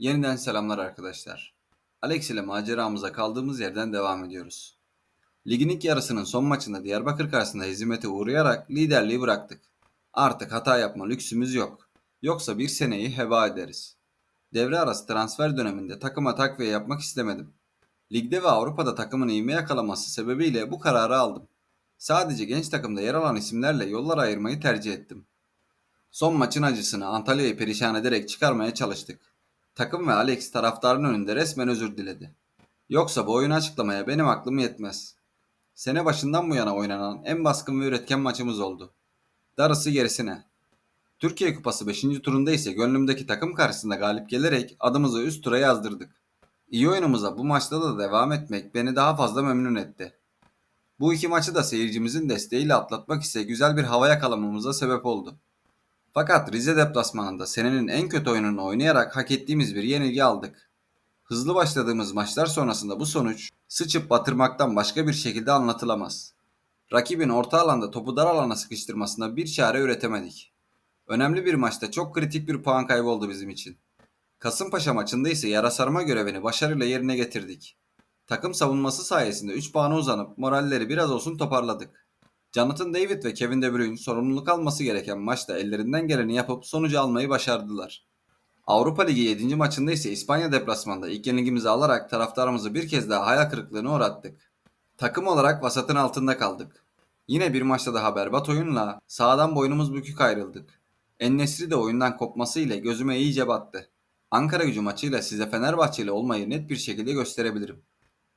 Yeniden selamlar arkadaşlar. Alex ile maceramıza kaldığımız yerden devam ediyoruz. Ligin ilk yarısının son maçında Diyarbakır karşısında hizmete uğrayarak liderliği bıraktık. Artık hata yapma lüksümüz yok. Yoksa bir seneyi heba ederiz. Devre arası transfer döneminde takıma takviye yapmak istemedim. Ligde ve Avrupa'da takımın ivme yakalaması sebebiyle bu kararı aldım. Sadece genç takımda yer alan isimlerle yollar ayırmayı tercih ettim. Son maçın acısını Antalya'yı perişan ederek çıkarmaya çalıştık. Takım ve Alex taraftarın önünde resmen özür diledi. Yoksa bu oyunu açıklamaya benim aklım yetmez. Sene başından bu yana oynanan en baskın ve üretken maçımız oldu. Darısı gerisine. Türkiye Kupası 5. turunda ise gönlümdeki takım karşısında galip gelerek adımızı üst tura yazdırdık. İyi oyunumuza bu maçta da devam etmek beni daha fazla memnun etti. Bu iki maçı da seyircimizin desteğiyle atlatmak ise güzel bir hava yakalamamıza sebep oldu. Fakat Rize deplasmanında senenin en kötü oyununu oynayarak hak ettiğimiz bir yenilgi aldık. Hızlı başladığımız maçlar sonrasında bu sonuç sıçıp batırmaktan başka bir şekilde anlatılamaz. Rakibin orta alanda topu dar alana sıkıştırmasına bir çare üretemedik. Önemli bir maçta çok kritik bir puan kaybı oldu bizim için. Kasımpaşa maçında ise yara sarma görevini başarıyla yerine getirdik. Takım savunması sayesinde 3 puana uzanıp moralleri biraz olsun toparladık. Jonathan David ve Kevin De Bruyne sorumluluk alması gereken maçta ellerinden geleni yapıp sonucu almayı başardılar. Avrupa Ligi 7. maçında ise İspanya deplasmanda ilk yenilgimizi alarak taraftarımızı bir kez daha hayal kırıklığına uğrattık. Takım olarak vasatın altında kaldık. Yine bir maçta daha berbat oyunla sağdan boynumuz bükük ayrıldık. Ennesri de oyundan kopmasıyla gözüme iyice battı. Ankara gücü maçıyla size Fenerbahçeli olmayı net bir şekilde gösterebilirim.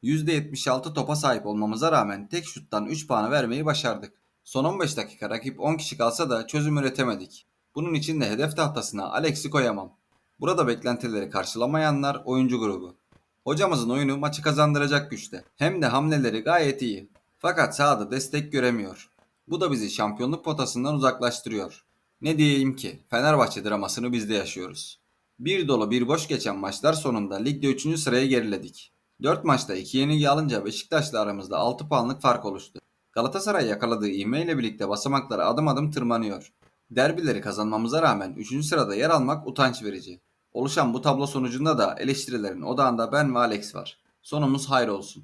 %76 topa sahip olmamıza rağmen tek şuttan 3 puanı vermeyi başardık. Son 15 dakika rakip 10 kişi kalsa da çözüm üretemedik. Bunun için de hedef tahtasına Alex'i koyamam. Burada beklentileri karşılamayanlar oyuncu grubu. Hocamızın oyunu maçı kazandıracak güçte. Hem de hamleleri gayet iyi. Fakat sahada destek göremiyor. Bu da bizi şampiyonluk potasından uzaklaştırıyor. Ne diyeyim ki Fenerbahçe dramasını biz de yaşıyoruz. Bir dolu bir boş geçen maçlar sonunda ligde 3. sıraya geriledik. 4 maçta 2 yenilgi alınca Beşiktaş'la aramızda 6 puanlık fark oluştu. Galatasaray yakaladığı ivmeyle birlikte basamaklara adım adım tırmanıyor. Derbileri kazanmamıza rağmen 3. sırada yer almak utanç verici. Oluşan bu tablo sonucunda da eleştirilerin odağında ben ve Alex var. Sonumuz hayır olsun.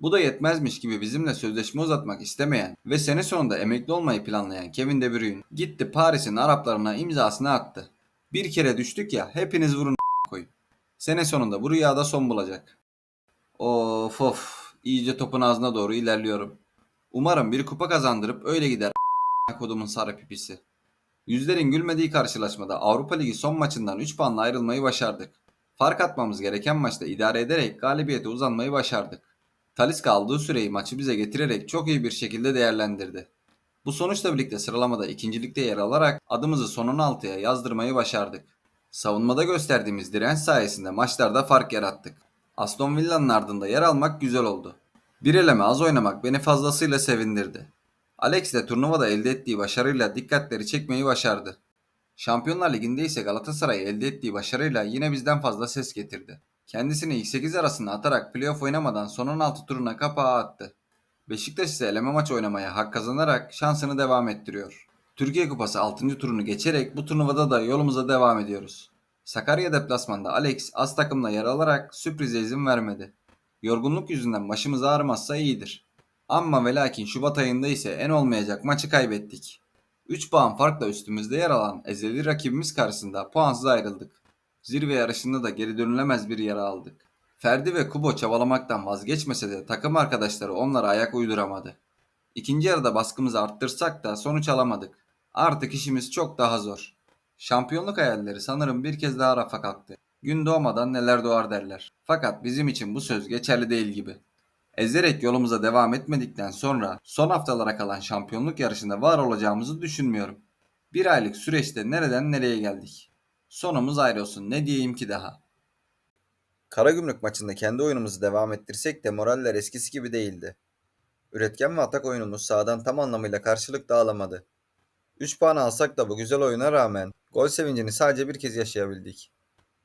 Bu da yetmezmiş gibi bizimle sözleşme uzatmak istemeyen ve sene sonunda emekli olmayı planlayan Kevin De Bruyne gitti Paris'in Araplarına imzasını attı. Bir kere düştük ya hepiniz vurun koyun. Sene sonunda bu rüyada son bulacak. Of of iyice topun ağzına doğru ilerliyorum. Umarım bir kupa kazandırıp öyle gider kodumun sarı pipisi. Yüzlerin gülmediği karşılaşmada Avrupa Ligi son maçından 3 puanla ayrılmayı başardık. Fark atmamız gereken maçta idare ederek galibiyete uzanmayı başardık. Taliska aldığı süreyi maçı bize getirerek çok iyi bir şekilde değerlendirdi. Bu sonuçla birlikte sıralamada ikincilikte yer alarak adımızı son 16'ya yazdırmayı başardık. Savunmada gösterdiğimiz direnç sayesinde maçlarda fark yarattık. Aston Villa'nın ardında yer almak güzel oldu. Bir eleme az oynamak beni fazlasıyla sevindirdi. Alex de turnuvada elde ettiği başarıyla dikkatleri çekmeyi başardı. Şampiyonlar Ligi'nde ise Galatasaray elde ettiği başarıyla yine bizden fazla ses getirdi. Kendisini ilk 8 arasına atarak playoff oynamadan son 16 turuna kapağı attı. Beşiktaş ise eleme maç oynamaya hak kazanarak şansını devam ettiriyor. Türkiye Kupası 6. turunu geçerek bu turnuvada da yolumuza devam ediyoruz. Sakarya deplasmanda Alex az takımla yer alarak sürprize izin vermedi. Yorgunluk yüzünden başımız ağrımazsa iyidir. Amma ve lakin Şubat ayında ise en olmayacak maçı kaybettik. 3 puan farkla üstümüzde yer alan ezeli rakibimiz karşısında puansız ayrıldık. Zirve yarışında da geri dönülemez bir yara aldık. Ferdi ve Kubo çabalamaktan vazgeçmese de takım arkadaşları onlara ayak uyduramadı. İkinci yarıda baskımızı arttırsak da sonuç alamadık. Artık işimiz çok daha zor. Şampiyonluk hayalleri sanırım bir kez daha rafa kalktı. Gün doğmadan neler doğar derler. Fakat bizim için bu söz geçerli değil gibi. Ezerek yolumuza devam etmedikten sonra son haftalara kalan şampiyonluk yarışında var olacağımızı düşünmüyorum. Bir aylık süreçte nereden nereye geldik. Sonumuz ayrı olsun ne diyeyim ki daha. Karagümrük maçında kendi oyunumuzu devam ettirsek de moraller eskisi gibi değildi. Üretken ve atak oyunumuz sahadan tam anlamıyla karşılık dağılamadı. 3 puan alsak da bu güzel oyuna rağmen gol sevincini sadece bir kez yaşayabildik.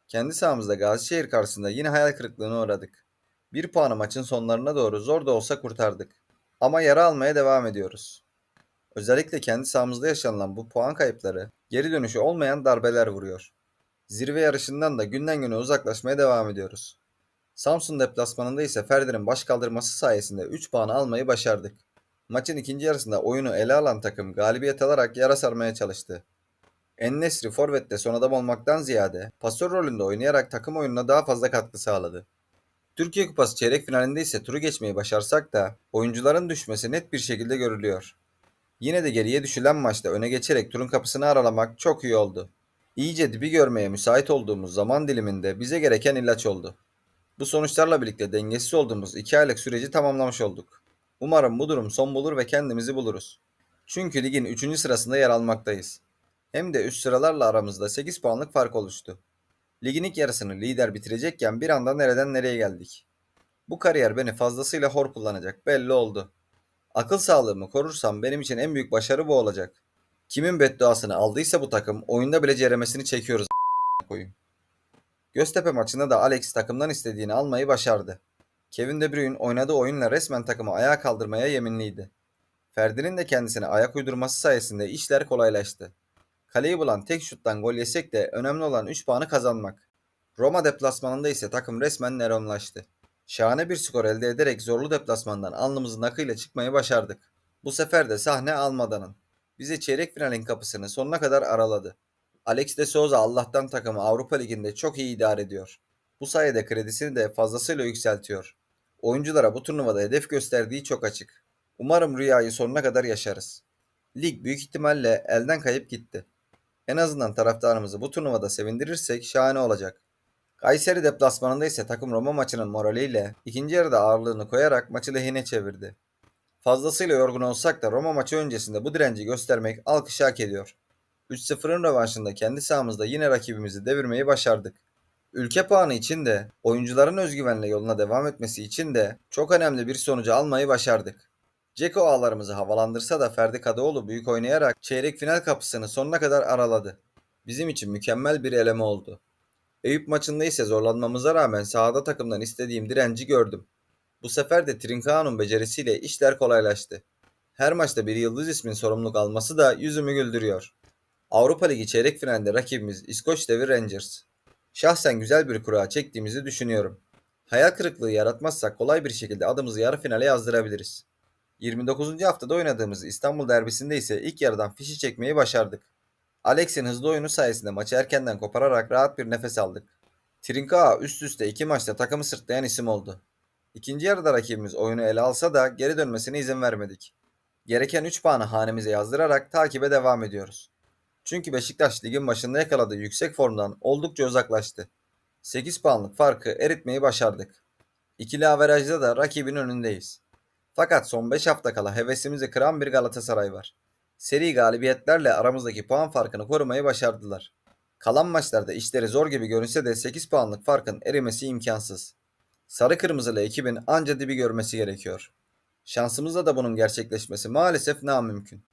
Kendi sahamızda Gazişehir karşısında yine hayal kırıklığına uğradık. Bir puanı maçın sonlarına doğru zor da olsa kurtardık. Ama yara almaya devam ediyoruz. Özellikle kendi sahamızda yaşanılan bu puan kayıpları geri dönüşü olmayan darbeler vuruyor. Zirve yarışından da günden güne uzaklaşmaya devam ediyoruz. Samsun deplasmanında ise Ferdi'nin baş kaldırması sayesinde 3 puan almayı başardık. Maçın ikinci yarısında oyunu ele alan takım galibiyet alarak yara sarmaya çalıştı. Ennesri forvette son adam olmaktan ziyade pasör rolünde oynayarak takım oyununa daha fazla katkı sağladı. Türkiye Kupası çeyrek finalinde ise turu geçmeyi başarsak da oyuncuların düşmesi net bir şekilde görülüyor. Yine de geriye düşülen maçta öne geçerek turun kapısını aralamak çok iyi oldu. İyice dibi görmeye müsait olduğumuz zaman diliminde bize gereken ilaç oldu. Bu sonuçlarla birlikte dengesiz olduğumuz 2 aylık süreci tamamlamış olduk. Umarım bu durum son bulur ve kendimizi buluruz. Çünkü ligin 3. sırasında yer almaktayız. Hem de üst sıralarla aramızda 8 puanlık fark oluştu. Ligin ilk yarısını lider bitirecekken bir anda nereden nereye geldik. Bu kariyer beni fazlasıyla hor kullanacak belli oldu. Akıl sağlığımı korursam benim için en büyük başarı bu olacak. Kimin bedduasını aldıysa bu takım oyunda bile ceremesini çekiyoruz koyayım. Göztepe maçında da Alex takımdan istediğini almayı başardı. Kevin De Bruyne oynadığı oyunla resmen takımı ayağa kaldırmaya yeminliydi. Ferdi'nin de kendisine ayak uydurması sayesinde işler kolaylaştı. Kaleyi bulan tek şuttan gol yesek de önemli olan 3 puanı kazanmak. Roma deplasmanında ise takım resmen neronlaştı. Şahane bir skor elde ederek zorlu deplasmandan alnımızın akıyla çıkmayı başardık. Bu sefer de sahne Almada'nın. Bize çeyrek finalin kapısını sonuna kadar araladı. Alex de Souza Allah'tan takımı Avrupa Ligi'nde çok iyi idare ediyor. Bu sayede kredisini de fazlasıyla yükseltiyor. Oyunculara bu turnuvada hedef gösterdiği çok açık. Umarım rüyayı sonuna kadar yaşarız. Lig büyük ihtimalle elden kayıp gitti. En azından taraftarımızı bu turnuvada sevindirirsek şahane olacak. Kayseri deplasmanında ise takım Roma maçının moraliyle ikinci yarıda ağırlığını koyarak maçı lehine çevirdi. Fazlasıyla yorgun olsak da Roma maçı öncesinde bu direnci göstermek alkış hak ediyor. 3-0'ın rövanşında kendi sahamızda yine rakibimizi devirmeyi başardık. Ülke puanı için de, oyuncuların özgüvenle yoluna devam etmesi için de çok önemli bir sonucu almayı başardık. Ceko ağlarımızı havalandırsa da Ferdi Kadıoğlu büyük oynayarak çeyrek final kapısını sonuna kadar araladı. Bizim için mükemmel bir eleme oldu. Eyüp maçında ise zorlanmamıza rağmen sahada takımdan istediğim direnci gördüm. Bu sefer de Trincão'nun becerisiyle işler kolaylaştı. Her maçta bir yıldız ismin sorumluluk alması da yüzümü güldürüyor. Avrupa Ligi çeyrek finalde rakibimiz İskoç devi Rangers. Şahsen güzel bir kura çektiğimizi düşünüyorum. Hayal kırıklığı yaratmazsak kolay bir şekilde adımızı yarı finale yazdırabiliriz. 29. haftada oynadığımız İstanbul derbisinde ise ilk yarıdan fişi çekmeyi başardık. Alex'in hızlı oyunu sayesinde maçı erkenden kopararak rahat bir nefes aldık. Trincao üst üste iki maçta takımı sırtlayan isim oldu. İkinci yarıda rakibimiz oyunu ele alsa da geri dönmesine izin vermedik. Gereken 3 puanı hanemize yazdırarak takibe devam ediyoruz. Çünkü Beşiktaş ligin başında yakaladığı yüksek formdan oldukça uzaklaştı. 8 puanlık farkı eritmeyi başardık. İkili averajda da rakibin önündeyiz. Fakat son 5 hafta kala hevesimizi kıran bir Galatasaray var. Seri galibiyetlerle aramızdaki puan farkını korumayı başardılar. Kalan maçlarda işleri zor gibi görünse de 8 puanlık farkın erimesi imkansız. Sarı kırmızılı ekibin anca dibi görmesi gerekiyor. Şansımızla da bunun gerçekleşmesi maalesef namümkün.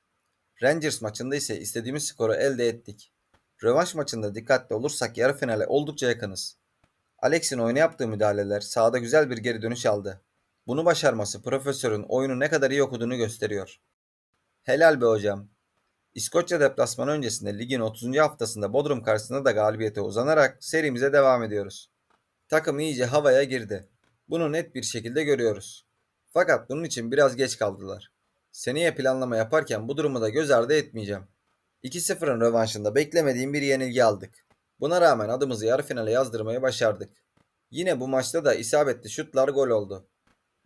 Rangers maçında ise istediğimiz skoru elde ettik. Rövanş maçında dikkatli olursak yarı finale oldukça yakınız. Alex'in oyuna yaptığı müdahaleler sahada güzel bir geri dönüş aldı. Bunu başarması profesörün oyunu ne kadar iyi okuduğunu gösteriyor. Helal be hocam. İskoçya deplasmanı öncesinde ligin 30. haftasında Bodrum karşısında da galibiyete uzanarak serimize devam ediyoruz. Takım iyice havaya girdi. Bunu net bir şekilde görüyoruz. Fakat bunun için biraz geç kaldılar. Seneye planlama yaparken bu durumu da göz ardı etmeyeceğim. 2-0'ın rövanşında beklemediğim bir yenilgi aldık. Buna rağmen adımızı yarı finale yazdırmayı başardık. Yine bu maçta da isabetli şutlar gol oldu.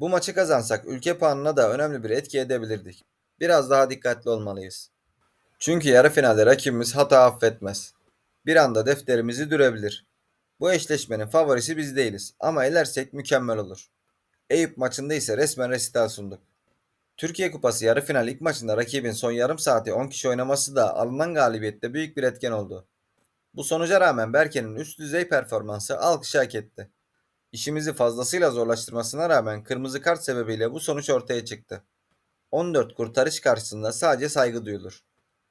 Bu maçı kazansak ülke puanına da önemli bir etki edebilirdik. Biraz daha dikkatli olmalıyız. Çünkü yarı finalde rakibimiz hata affetmez. Bir anda defterimizi dürebilir. Bu eşleşmenin favorisi biz değiliz ama elersek mükemmel olur. Eyüp maçında ise resmen resital sunduk. Türkiye Kupası yarı final ilk maçında rakibin son yarım saati 10 kişi oynaması da alınan galibiyette büyük bir etken oldu. Bu sonuca rağmen Berke'nin üst düzey performansı alkış hak etti. İşimizi fazlasıyla zorlaştırmasına rağmen kırmızı kart sebebiyle bu sonuç ortaya çıktı. 14 kurtarış karşısında sadece saygı duyulur.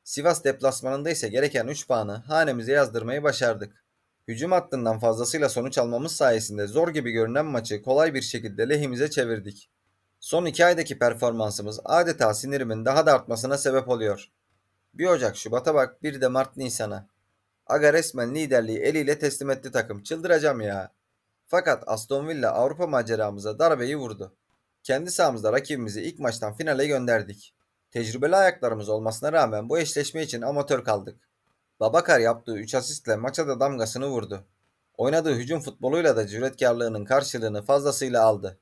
Sivas deplasmanında ise gereken 3 puanı hanemize yazdırmayı başardık. Hücum hattından fazlasıyla sonuç almamız sayesinde zor gibi görünen maçı kolay bir şekilde lehimize çevirdik. Son 2 aydaki performansımız adeta sinirimin daha da artmasına sebep oluyor. 1 Ocak Şubat'a bak bir de Mart Nisan'a. Aga resmen liderliği eliyle teslim etti takım. Çıldıracağım ya. Fakat Aston Villa Avrupa maceramıza darbeyi vurdu. Kendi sahamızda rakibimizi ilk maçtan finale gönderdik. Tecrübeli ayaklarımız olmasına rağmen bu eşleşme için amatör kaldık. Babakar yaptığı 3 asistle maça da damgasını vurdu. Oynadığı hücum futboluyla da cüretkarlığının karşılığını fazlasıyla aldı.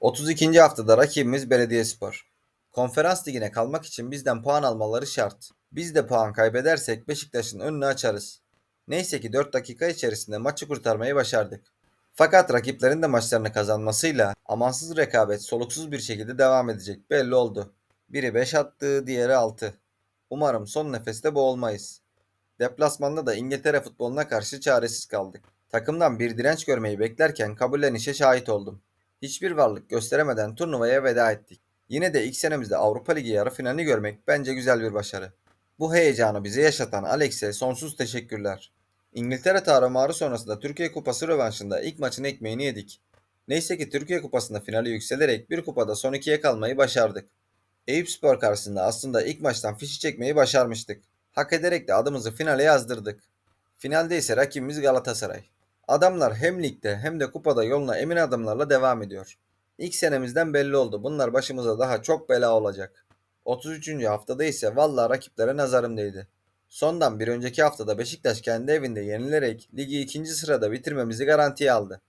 32. haftada rakibimiz Belediyespor. Konferans ligine kalmak için bizden puan almaları şart. Biz de puan kaybedersek Beşiktaş'ın önünü açarız. Neyse ki 4 dakika içerisinde maçı kurtarmayı başardık. Fakat rakiplerin de maçlarını kazanmasıyla amansız rekabet soluksuz bir şekilde devam edecek belli oldu. Biri 5 attı, diğeri 6. Umarım son nefeste boğulmayız. Deplasmanda da İngiltere futboluna karşı çaresiz kaldık. Takımdan bir direnç görmeyi beklerken kabullenişe şahit oldum. Hiçbir varlık gösteremeden turnuvaya veda ettik. Yine de ilk senemizde Avrupa Ligi yarı finalini görmek bence güzel bir başarı. Bu heyecanı bize yaşatan Alex'e sonsuz teşekkürler. İngiltere tarihmarı sonrasında Türkiye Kupası rövanşında ilk maçın ekmeğini yedik. Neyse ki Türkiye Kupası'nda finale yükselerek bir kupada son ikiye kalmayı başardık. Eyüpspor karşısında aslında ilk maçtan fişi çekmeyi başarmıştık. Hak ederek de adımızı finale yazdırdık. Finalde ise rakibimiz Galatasaray. Adamlar hem ligde hem de kupada yoluna emin adımlarla devam ediyor. İlk senemizden belli oldu. Bunlar başımıza daha çok bela olacak. 33. haftada ise vallahi rakiplere nazarım değdi. Sondan bir önceki haftada Beşiktaş kendi evinde yenilerek ligi ikinci sırada bitirmemizi garantiye aldı.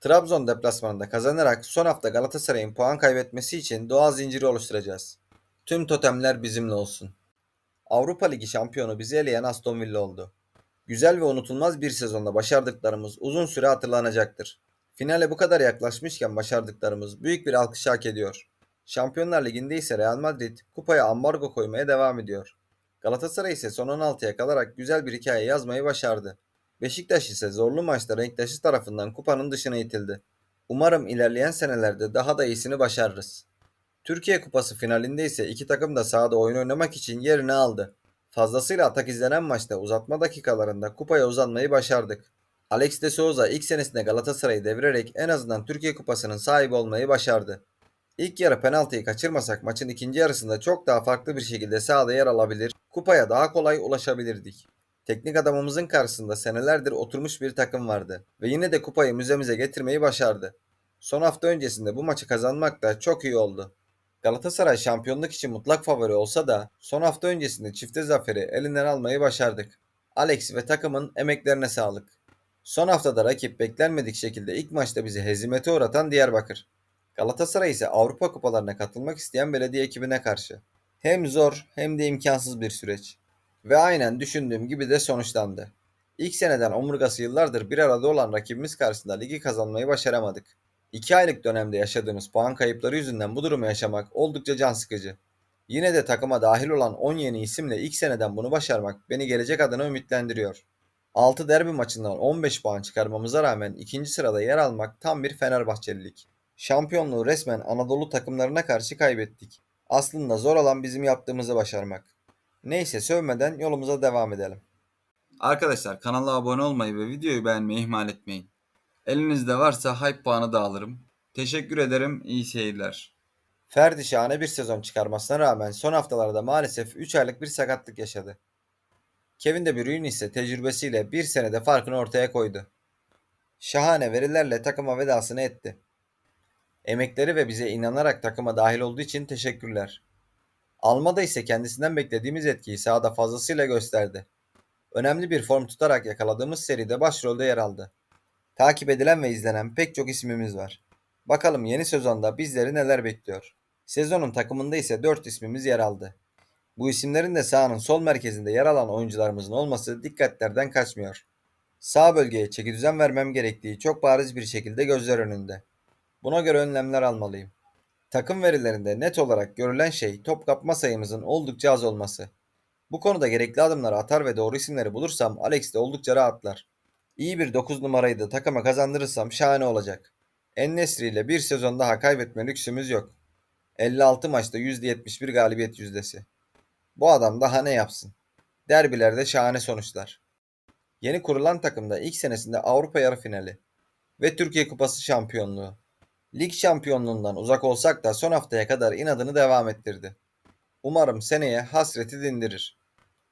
Trabzon deplasmanında kazanarak son hafta Galatasaray'ın puan kaybetmesi için doğal zinciri oluşturacağız. Tüm totemler bizimle olsun. Avrupa Ligi şampiyonu bizi eleyen Aston Villa oldu. Güzel ve unutulmaz bir sezonda başardıklarımız uzun süre hatırlanacaktır. Finale bu kadar yaklaşmışken başardıklarımız büyük bir alkış hak ediyor. Şampiyonlar Ligi'nde ise Real Madrid kupaya ambargo koymaya devam ediyor. Galatasaray ise son 16'ya kalarak güzel bir hikaye yazmayı başardı. Beşiktaş ise zorlu maçta renktaşı tarafından kupanın dışına itildi. Umarım ilerleyen senelerde daha da iyisini başarırız. Türkiye Kupası finalinde ise iki takım da sahada oyun oynamak için yerini aldı. Fazlasıyla atak izlenen maçta uzatma dakikalarında kupaya uzanmayı başardık. Alex de Souza ilk senesinde Galatasaray'ı devirerek en azından Türkiye Kupası'nın sahibi olmayı başardı. İlk yarı penaltıyı kaçırmasak maçın ikinci yarısında çok daha farklı bir şekilde sahada yer alabilir, kupaya daha kolay ulaşabilirdik. Teknik adamımızın karşısında senelerdir oturmuş bir takım vardı ve yine de kupayı müzemize getirmeyi başardı. Son hafta öncesinde bu maçı kazanmak da çok iyi oldu. Galatasaray şampiyonluk için mutlak favori olsa da son hafta öncesinde çifte zaferi elinden almayı başardık. Alex ve takımın emeklerine sağlık. Son haftada rakip beklenmedik şekilde ilk maçta bizi hezimete uğratan Diyarbakır. Galatasaray ise Avrupa kupalarına katılmak isteyen belediye ekibine karşı. Hem zor hem de imkansız bir süreç. Ve aynen düşündüğüm gibi de sonuçlandı. İlk seneden omurgası yıllardır bir arada olan rakibimiz karşısında ligi kazanmayı başaramadık. 2 aylık dönemde yaşadığımız puan kayıpları yüzünden bu durumu yaşamak oldukça can sıkıcı. Yine de takıma dahil olan 10 yeni isimle ilk seneden bunu başarmak beni gelecek adına ümitlendiriyor. 6 derbi maçından 15 puan çıkarmamıza rağmen ikinci sırada yer almak tam bir Fenerbahçelilik. Şampiyonluğu resmen Anadolu takımlarına karşı kaybettik. Aslında zor olan bizim yaptığımızı başarmak. Neyse sövmeden yolumuza devam edelim. Arkadaşlar kanala abone olmayı ve videoyu beğenmeyi ihmal etmeyin. Elinizde varsa hype puanı da alırım. Teşekkür ederim. İyi seyirler. Ferdi şahane bir sezon çıkarmasına rağmen son haftalarda maalesef 3 aylık bir sakatlık yaşadı. Kevin De Bruyne ise tecrübesiyle bir senede farkını ortaya koydu. Şahane verilerle takıma vedasını etti. Emekleri ve bize inanarak takıma dahil olduğu için teşekkürler. Almada ise kendisinden beklediğimiz etkiyi sahada fazlasıyla gösterdi. Önemli bir form tutarak yakaladığımız seride başrolde yer aldı. Takip edilen ve izlenen pek çok ismimiz var. Bakalım yeni sezonda bizleri neler bekliyor. Sezonun takımında ise 4 ismimiz yer aldı. Bu isimlerin de sahanın sol merkezinde yer alan oyuncularımızın olması dikkatlerden kaçmıyor. Sağ bölgeye çeki düzen vermem gerektiği çok bariz bir şekilde gözler önünde. Buna göre önlemler almalıyım. Takım verilerinde net olarak görülen şey top kapma sayımızın oldukça az olması. Bu konuda gerekli adımları atar ve doğru isimleri bulursam Alex de oldukça rahatlar. İyi bir 9 numarayı da takıma kazandırırsam şahane olacak. En-Nesyri ile bir sezon daha kaybetme lüksümüz yok. 56 maçta %71 galibiyet yüzdesi. Bu adam daha ne yapsın? Derbilerde şahane sonuçlar. Yeni kurulan takımda ilk senesinde Avrupa yarı finali ve Türkiye Kupası şampiyonluğu. Lig şampiyonluğundan uzak olsak da son haftaya kadar inadını devam ettirdi. Umarım seneye hasreti dindirir.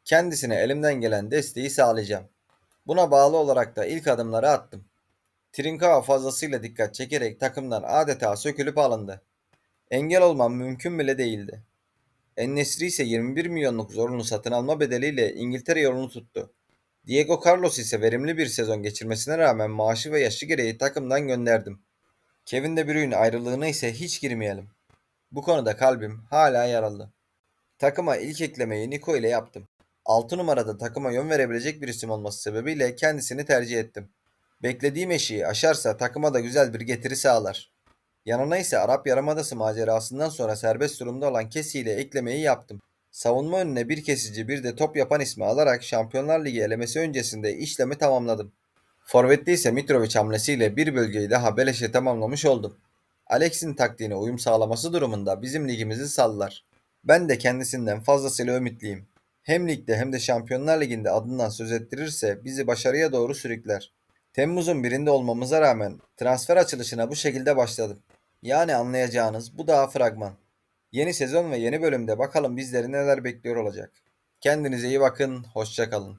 Kendisine elimden gelen desteği sağlayacağım. Buna bağlı olarak da ilk adımları attım. Trincao fazlasıyla dikkat çekerek takımdan adeta sökülüp alındı. Engel olmam mümkün bile değildi. Ennesri ise 21 milyonluk zorunlu satın alma bedeliyle İngiltere yolunu tuttu. Diego Carlos ise verimli bir sezon geçirmesine rağmen maaşı ve yaşı gereği takımdan gönderdim. Kevin De Bruyne ayrılığına ise hiç girmeyelim. Bu konuda kalbim hala yaralı. Takıma ilk eklemeyi Nico ile yaptım. 6 numarada takıma yön verebilecek bir isim olması sebebiyle kendisini tercih ettim. Beklediğim eşiği aşarsa takıma da güzel bir getiri sağlar. Yanına ise Arap Yarımadası macerasından sonra serbest durumda olan Kesi ile eklemeyi yaptım. Savunma önüne bir kesici bir de top yapan ismi alarak Şampiyonlar Ligi elemesi öncesinde işlemi tamamladım. Forvet'te ise Mitrovic hamlesiyle bir bölgeyi daha beleşe tamamlamış oldum. Alex'in taktiğine uyum sağlaması durumunda bizim ligimizi sallar. Ben de kendisinden fazlasıyla ümitliyim. Hem ligde hem de Şampiyonlar Ligi'nde adından söz ettirirse bizi başarıya doğru sürükler. Temmuz'un birinde olmamıza rağmen transfer açılışına bu şekilde başladım. Yani anlayacağınız bu daha fragman. Yeni sezon ve yeni bölümde bakalım bizleri neler bekliyor olacak. Kendinize iyi bakın, hoşça kalın.